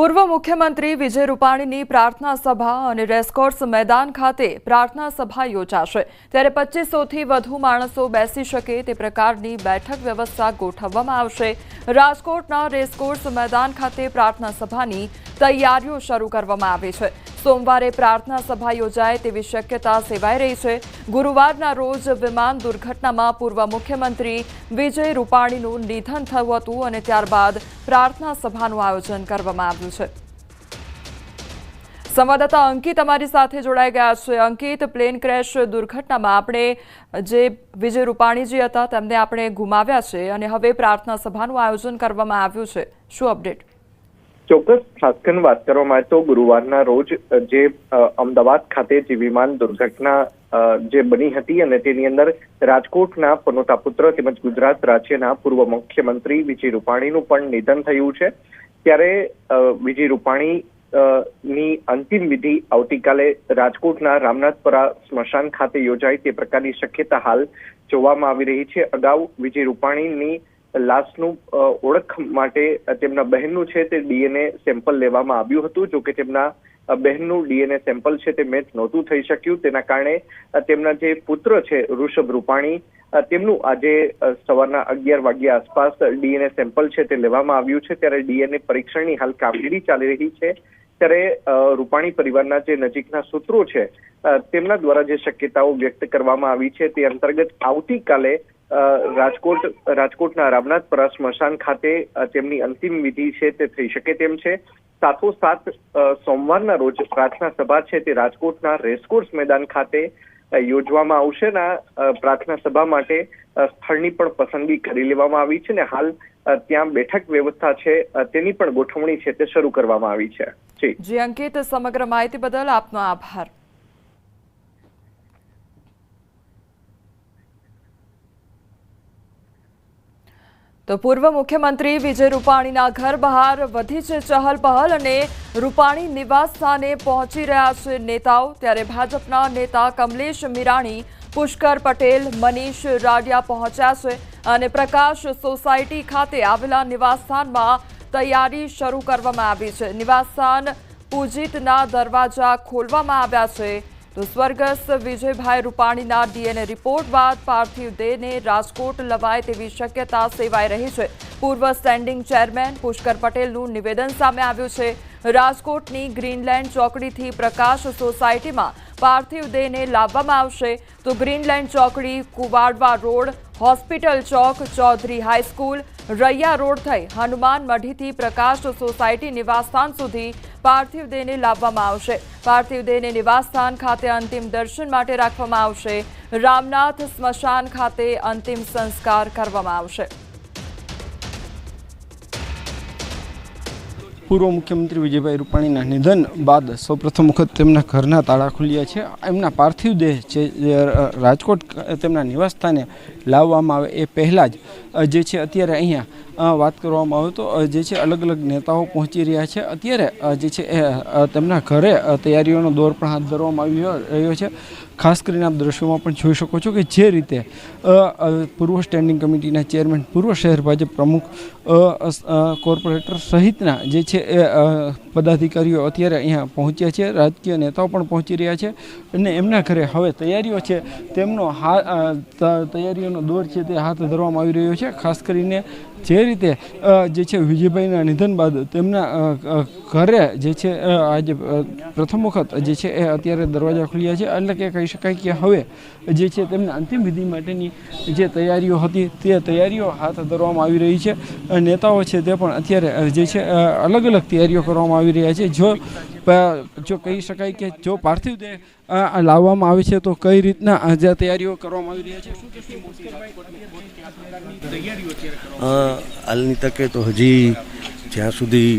પૂર્વ મુખ્યમંત્રી વિજય રૂપાણીની પ્રાર્થના સભા અને રેસકોર્સ મેદાન ખાતે પ્રાર્થના સભા યોજાશે. ત્યારે પચીસોથી વધુ માણસો બેસી શકે તે પ્રકારની બેઠક વ્યવસ્થા ગોઠવવામાં આવશે. રાજકોટના રેસકોર્સ મેદાન ખાતે પ્રાર્થના સભાની તૈયારીઓ શરૂ કરવામાં આવી છે. સોમવારે પ્રાર્થના સભા યોજાય તેવી શક્યતા સેવાઈ રહી છે. ગુરુવારના રોજ વિમાન દુર્ઘટનામાં પૂર્વ મુખ્યમંત્રી વિજય રૂપાણીનું નિધન થયું હતું અને ત્યારબાદ પ્રાર્થના સભાનું આયોજન કરવામાં આવ્યું છે. સંવાદદાતા અંકિત અમારી સાથે જોડાઈ ગયા છે. અંકિત, પ્લેન ક્રેશ દુર્ઘટનામાં આપણે જે વિજય રૂપાણીજી હતા તેમને આપણે ગુમાવ્યા છે અને હવે પ્રાર્થના સભાનું આયોજન કરવામાં આવ્યું છે. શું અપડેટ? ચોક્કસ ખાસ વાત કરવામાં તો ગુરુવારના રોજ જે અમદાવાદ ખાતે જે વિમાન દુર્ઘટના જે બની હતી અને તેની અંદર રાજકોટના પનોતા પુત્ર તેમજ ગુજરાત રાજ્યના પૂર્વ મુખ્યમંત્રી વિજય રૂપાણીનું પણ નિધન થયું છે. ત્યારે વિજય રૂપાણી ની અંતિમ વિધિ આવતીકાલે રાજકોટના રામનાથપરા સ્મશાન ખાતે યોજાય તે પ્રકારની શક્યતા હાલ જોવામાં આવી રહી છે. અગાઉ વિજય રૂપાણીની લાશનું ઓળખ માટે તેમના બહેનનું છે તે ડીએનએ સેમ્પલ લેવામાં આવ્યું હતું. જો કે તેમના બહેનનું ડીએનએ સેમ્પલ છે તે મેચ નહોતું થઈ શક્યું. તેના કારણે તેમના જે પુત્ર છે, ઋષભ રૂપાણી તેમનું આજે સવારના અગિયાર વાગ્યા આસપાસ ડીએનએ સેમ્પલ છે તે લેવામાં આવ્યું છે. ત્યારે ડીએનએ પરીક્ષણની હાલ કામગીરી ચાલી રહી છે. ત્યારે રૂપાણી પરિવારના જે નજીકના સૂત્રો છે તેમના દ્વારા જે શક્યતાઓ વ્યક્ત કરવામાં આવી છે તે અંતર્ગત આવતીકાલે રાજકોટ, રાજકોટના રામનાથપરા સ્મશાન ખાતે તેમની અંતિમ વિધિ છે તે થઈ શકે તેમ છે. સાથોસાથ સોમવારના રોજ પ્રાર્થના સભા છે તે રાજકોટના રેસકોર્સ મેદાન ખાતે યોજવામાં આવશે અને પ્રાર્થના સભા માટે સ્થળની પણ પસંદગી કરી લેવામાં આવી છે ને હાલ ત્યાં બેઠક વ્યવસ્થા છે તેની પણ ગોઠવણી છે તે શરૂ કરવામાં આવી છે. જી, અંકિત, સમગ્ર માહિતી બદલ આપનો આભાર. તો પૂર્વ મુખ્યમંત્રી વિજય રૂપાણીના ઘર બહાર વધી છે ચહલ પહલ અને રૂપાણી નિવાસ સ્થાને પહોંચી રહ્યા છે નેતાઓ. ત્યારે ભાજપના નેતા કમલેશ મીરાણી, પુષ્કર પટેલ, મનીષ રાડિયા પહોંચ્યા છે અને પ્રકાશ સોસાયટી ખાતે આવેલા નિવાસસ્થાનમાં તૈયારી શરૂ કરવામાં આવી છે. નિવાસસ્થાન પૂજિતના દરવાજા ખોલવામાં આવ્યા છે. તો સ્વર્ગસ્થ વિજયભાઈ રૂપાણીના ડીએનએ રિપોર્ટ બાદ પાર્થિવ દેહને રાજકોટ લવાય તેવી શક્યતા સેવાઈ રહી છે. પૂર્વ સ્ટેન્ડિંગ ચેરમેન પુષ્કર પટેલનું નિવેદન સામે આવ્યું છે. રાજકોટની ગ્રીનલેન્ડ ચોકડીથી પ્રકાશ સોસાયટીમાં પાર્થિવ દેહને લાવવામાં આવશે. તો ગ્રીનલેન્ડ ચોકડી Kuvadva road, hospital chowk, Chaudhari high school, Raiya road થઈ હનુમાન મઢીથી પ્રકાશ સોસાયટી નિવાસસ્થાન સુધી પાર્થિવ દેહને લાવવામાં આવશે. પાર્થિવ દેહને નિવાસસ્થાન ખાતે અંતિમ દર્શન માટે રાખવામાં આવશે. રામનાથ સ્મશાન ખાતે અંતિમ સંસ્કાર કરવામાં આવશે. પૂર્વ મુખ્યમંત્રી વિજયભાઈ રૂપાણીના નિધન બાદ સૌપ્રથમ વખત તેમના ઘરના તાળા ખુલ્યા છે. એમના પાર્થિવ દેહ જે રાજકોટ તેમના નિવાસસ્થાને લાવવામાં આવે એ પહેલાં જ જે છે અત્યારે અહીંયા વાત કરવામાં આવે તો જે છે અલગ અલગ નેતાઓ પહોંચી રહ્યા છે. અત્યારે જે છે એ તેમના ઘરે તૈયારીઓનો દોર પણ હાથ ધરવામાં આવ્યો રહ્યો છે. ખાસ કરીને આપ દ્રશ્યોમાં પણ જોઈ શકો છો કે જે રીતે પૂર્વ સ્ટેન્ડિંગ કમિટીના ચેરમેન પૂર્વ શહેર ભાજપ પ્રમુખ કોર્પોરેટર સહિતના જે છે એ પદાધિકારીઓ અત્યારે અહીંયા પહોંચ્યા છે, રાજકીય નેતાઓ પણ પહોંચી રહ્યા છે અને એમના ઘરે હવે તૈયારીઓ છે. તેમનો હા તૈયારીઓનો દોર છે તે હાથ ધરવામાં આવી રહ્યો છે, ખાસ કરીને જે રીતે જે છે વિજયભાઈના નિધન બાદ તેમના ઘરે જે છે આજે પ્રથમ વખત જે છે એ અત્યારે દરવાજા ખુલ્યા છે. એટલે કે કહી શકાય કે હવે જે છે તેમના અંતિમ વિધિ માટેની જે તૈયારીઓ હતી, તે તૈયારીઓ હાથ ધરવામાં આવી રહી છે નેતાઓ છે તે પણ અત્યારે જે છે અલગ અલગ તૈયારીઓ કરવામાં આવી રહ્યા છે. જો જો કહી શકાય કે જો પાર્થિવ દેહ લાવવામાં આવે છે તો કઈ રીતના જે તૈયારીઓ કરવામાં આવી રહ્યા છે? શું હાલની તકે તો હજી જ્યાં સુધી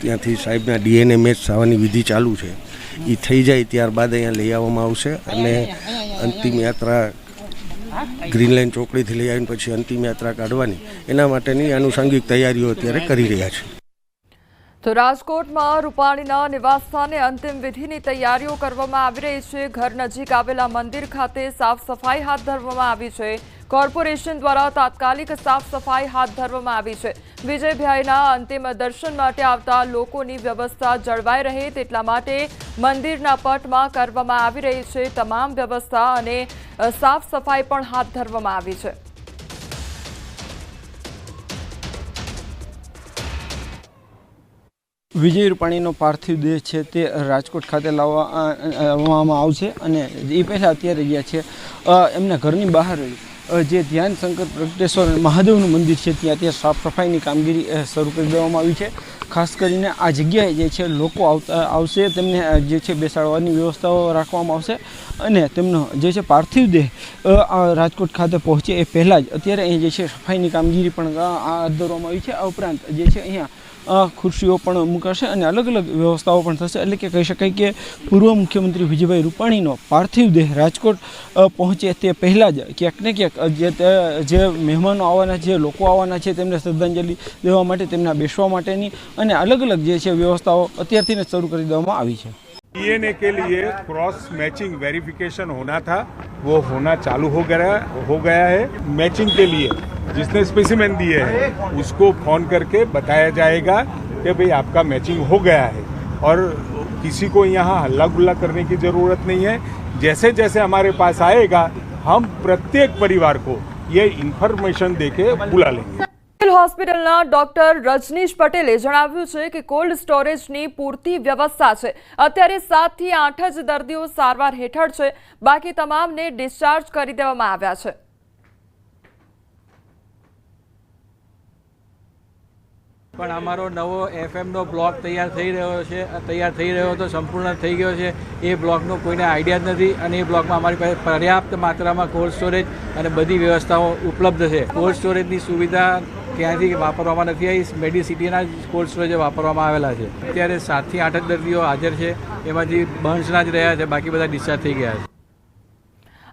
ત્યાંથી સાહેબના ડીએનએ મેચ થવાની વિધિ ચાલુ છે એ થઈ જાય ત્યારબાદ અહીંયા લઈ આવવામાં આવશે અને અંતિમ યાત્રા ગ્રીનલાઇન ચોકડીથી લઈ આવીને પછી અંતિમ યાત્રા કાઢવાની. એના માટેની આનુષંગિક તૈયારીઓ અત્યારે કરી રહ્યા છે. તો રાજકોટમાં રૂપાણીના નિવાસસ્થાને અંતિમ વિધિની તૈયારીઓ કરવામાં આવી રહી છે. ઘર નજીક આવેલા મંદિર ખાતે સાફ સફાઈ હાથ ધરવામાં આવી છે. કોર્પોરેશન દ્વારા તાત્કાલિક સાફ સફાઈ હાથ ધરવામાં આવી છે. વિજયભાઈના અંતિમ દર્શન માટે આવતા લોકોની વ્યવસ્થા જળવાઈ રહે તેટલા માટે મંદિરના પટમાં કરવામાં આવી રહી છે. તમામ વ્યવસ્થા અને સાફ સફાઈ પણ હાથ ધરવામાં આવી છે. વિજય રૂપાણીનો પાર્થિવ દેહ છે તે રાજકોટ ખાતે લાવવામાં આવશે અને એ પહેલાં અત્યારે ગયા છે. એમના ઘરની બહાર જે ધ્યાન શંકર પ્રગટેશ્વર મહાદેવનું મંદિર છે ત્યાં ત્યાં સાફ સફાઈની કામગીરી શરૂ કરી દેવામાં આવી છે. ખાસ કરીને આ જગ્યાએ જે છે લોકો આવતા આવશે, તેમને જે છે બેસાડવાની વ્યવસ્થાઓ રાખવામાં આવશે અને તેમનો જે છે પાર્થિવ દેહ રાજકોટ ખાતે પહોંચે એ પહેલાં જ. અત્યારે અહીં જે છે સફાઈની કામગીરી પણ હાથ ધરવામાં આવી છે. આ ઉપરાંત જે છે અહીંયા ખુરશીઓ પણ મુકાશે અને અલગ અલગ વ્યવસ્થાઓ પણ થશે એટલે કે કહી શકાય કે પૂર્વ મુખ્યમંત્રી વિજયભાઈ રૂપાણીનો પાર્થિવ દેહ રાજકોટ અ, પહોંચે તે પહેલાં જ ક્યાંક ને ક્યાંક અ, જે તે- જે મહેમાનો આવવાના જે લોકો આવવાના છે તેમને શ્રદ્ધાંજલિ દેવા માટે તેમના બેસવા માટેની અને અલગ અલગ જે છે વ્યવસ્થાઓ અત્યારથી જ શરૂ કરી દેવામાં આવી છે डीएनए के लिए क्रॉस मैचिंग वेरिफिकेशन होना था वो होना चालू हो गया हो गया है मैचिंग के लिए जिसने स्पेसिमेन दिए हैं उसको फोन करके बताया जाएगा कि भाई आपका मैचिंग हो गया है और किसी को यहाँ हल्ला गुल्ला करने की ज़रूरत नहीं है जैसे जैसे हमारे पास आएगा हम प्रत्येक परिवार को ये इन्फॉर्मेशन दे के बुला लेंगे સિવિલ હોસ્પિટલના ડોક્ટર રજનીશ પટેલે જણાવ્યું છે કે કોલ્ડ સ્ટોરેજની પૂરતી વ્યવસ્થા છે અત્યારે સાતથી આઠ જ દર્દીઓ સારવાર હેઠળ છે બાકી તમામને ડિસ્ચાર્જ કરી દેવામાં આવ્યા છે પણ અમારો નવો એફએમનો બ્લોક તૈયાર થઈ રહ્યો છે, તૈયાર થઈ રહ્યો હતો સંપૂર્ણ થઈ ગયો છે. એ બ્લોકનો કોઈને આઈડિયા જ નથી અને એ બ્લોકમાં અમારી પાસે પર્યાપ્ત માત્રામાં કોલ્ડ સ્ટોરેજ અને બધી વ્યવસ્થાઓ ઉપલબ્ધ છે. કોલ્ડ સ્ટોરેજની સુવિધા ક્યાંથી વાપરવામાં નથી આવી. મેડિસિટીના જ કોલ્ડ સ્ટોરેજ વાપરવામાં આવેલા છે. અત્યારે સાતથી આઠ જ દર્દીઓ હાજર છે. એમાંથી બંશના જ રહ્યા છે. બાકી બધા ડિસ્ચાર્જ થઈ ગયા છે.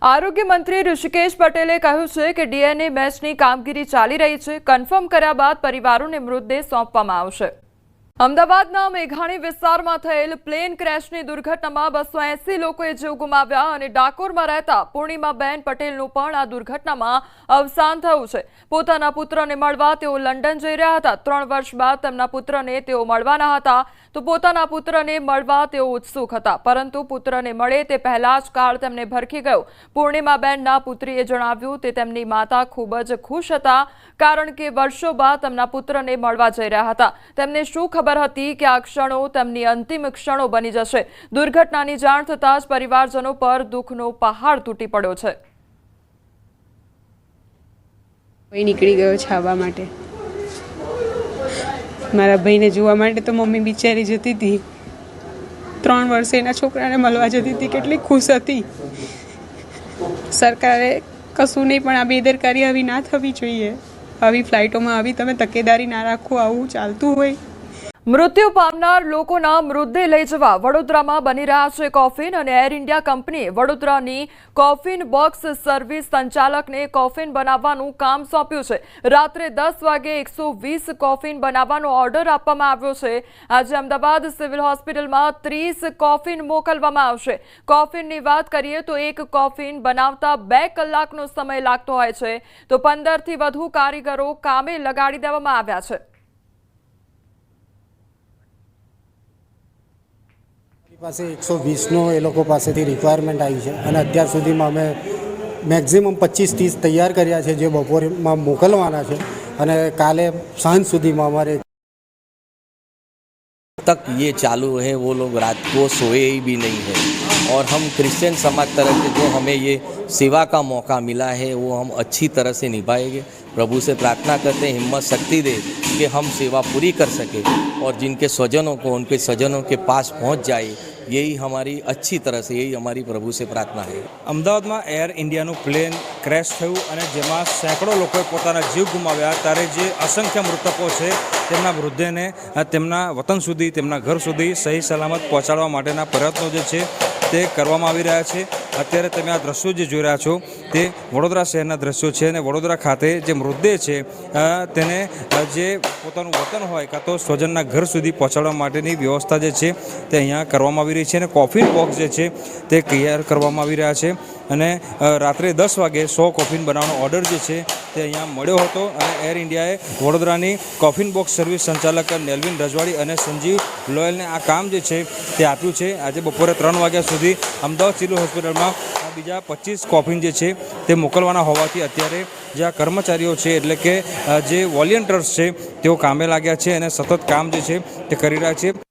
આરોગ્ય મંત્રી ઋષિકેશ પટેલે કહ્યું છે કે ડીએનએ મેચની કામગીરી ચાલી રહી છે. કન્ફર્મ કર્યા બાદ પરિવારોને મૃતદેહ સોંપવામાં આવશે. અમદાવાદના મેઘાણી વિસ્તારમાં થયેલ પ્લેન ક્રેશની દુર્ઘટનામાં બસો એસી લોકોએ જીવ ગુમાવ્યા અને ડાકોરમાં રહેતા પૂર્ણિમાબેન પટેલનું પણ આ દુર્ઘટનામાં અવસાન થયું છે. પોતાના પુત્રને મળવા તેઓ લંડન જઈ રહ્યા હતા. ત્રણ વર્ષ બાદ તેમના પુત્રને તેઓ મળવાના હતા. તો પોતાના પુત્રને મળવા તેઓ ઉત્સુક હતા. પરંતુ પુત્રને મળે તે પહેલા જ કાળ તેમને ભરખી ગયો. પૂર્ણિમાબેનના પુત્રીએ જણાવ્યું તે તેમની માતા ખૂબ જ ખુશ હતા, કારણ કે વર્ષો બાદ તેમના પુત્રને મળવા જઈ રહ્યા હતા. તેમને શું ખબર હતી કે આ ક્ષણો તેમની અંતિમ ક્ષણો બની જશે? દુર્ઘટનાની જાણ થતાં જ પરિવારજનો પર દુઃખનો પહાડ તૂટી પડ્યો છે. નીકળી ગયો છાવા માટે. મારા ભાઈને જોવા માટે તો મમ્મી બિચારી જતી હતી. ત્રણ વર્ષે એના છોકરાને મળવા જતી હતી, કેટલી ખુશ હતી. સરકારે કશું નહીં, પણ આ બેદરકારી આવી ના થવી જોઈએ. આવી ફ્લાઇટોમાં આવી તમે તકેદારી ના રાખો, આવું ચાલતું હોય. મૃત્યુ પામનાર લોકોના મૃતદેહ લઈ જવા વડોદરામાં બની રહ્યા છે કોફિન અને એર ઇન્ડિયા કંપનીએ વડોદરાની કોફિન બોક્સ સર્વિસ સંચાલકને કોફિન બનાવવાનું કામ સોંપ્યું છે. રાત્રે દસ વાગે એકસો કોફિન બનાવવાનો ઓર્ડર આપવામાં આવ્યો છે. આજે અમદાવાદ સિવિલ હોસ્પિટલમાં ત્રીસ કોફિન મોકલવામાં આવશે. કોફિનની વાત કરીએ તો એક કોફિન બનાવતા બે કલાકનો સમય લાગતો હોય છે. તો પંદરથી વધુ કારીગરો કામે લગાડી દેવામાં આવ્યા છે. પાસે એકસો વીસનો એ લોકો પાસેથી રિક્વાયરમેન્ટ આવી છે અને અત્યાર સુધીમાં અમે મેક્ઝિમમ પચીસ ત્રીસ તૈયાર કર્યા છે જે બપોરમાં મોકલવાના છે અને કાલે સાંજ સુધીમાં અમારે तक ये चालू है वो लोग रात को सोए ही भी नहीं है और हम क्रिश्चियन समाज तरफ से जो हमें ये सेवा का मौका मिला है वो हम अच्छी तरह से निभाएंगे प्रभु से प्रार्थना करते हैं हिम्मत शक्ति दे कि हम सेवा पूरी कर सके और जिनके स्वजनों को उनके स्वजनों के पास पहुंच जाए यही हमारी अच्छी तरह से यही हमारी प्रभु से प्रार्थना है અમદાવાદમાં એર ઇન્ડિયાનું પ્લેન ક્રેશ થયું અને જેમાં સેંકડો લોકોએ પોતાના જીવ ગુમાવ્યા ત્યારે જે અસંખ્ય મૃતકો છે તેમના મૃતદેહને અ, તેમના વતન સુધી તેમના ઘર સુધી સહી સલામત પહોંચાડવા માટેના પ્રયત્નો જે છે તે કરવામાં આવી રહ્યા છે. અત્યારે તમે આ દ્રશ્યો જે જોઈ રહ્યા છો, તે વડોદરા શહેરના દ્રશ્યો છે અને વડોદરા ખાતે જે મૃતદેહ છે તેને જે પોતાનું વતન હોય કાં તો સ્વજનના ઘર સુધી પહોંચાડવા માટેની વ્યવસ્થા જે છે, તે અહીંયા કરવામાં આવી રહી છે અને કોફિન બોક્સ જે છે, તે તૈયાર કરવામાં આવી રહ્યા છે. અને રાત્રે દસ વાગે સો કોફિન બનાવવાનો ઓર્ડર જે છે તે અહીંયા મળ્યો હતો અને એર ઇન્ડિયાએ વડોદરાની કોફિન બોક્સ સર્વિસ સંચાલક નેલવિન રજવાડી અને સંજીવ લોયલને આ કામ જે છે તે આપ્યું છે. આજે બપોરે ત્રણ વાગ્યા સુધી અમદાવાદ સિવિલ હોસ્પિટલમાં બીજા પચીસ કોફિન જે છે તે મોકલવાના હોવાથી અત્યારે જે આ કર્મચારીઓ છે, એટલે કે જે વોલિયન્ટર્સ છે, તેઓ કામે લાગ્યા છે અને સતત કામ જે છે તે કરી રહ્યા છે.